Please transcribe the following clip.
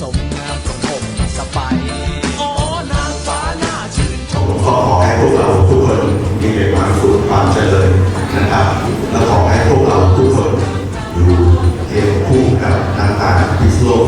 สมงามของผมสบายอ๋อนางฟ้าหน้าชื่นชมขอให้พวกเราทุกคนมีแต่ความสุขความเจริญนะครับและขอให้พวกเราทุกคนอยู่เคียงคู่กับนางฟ้าที่โลก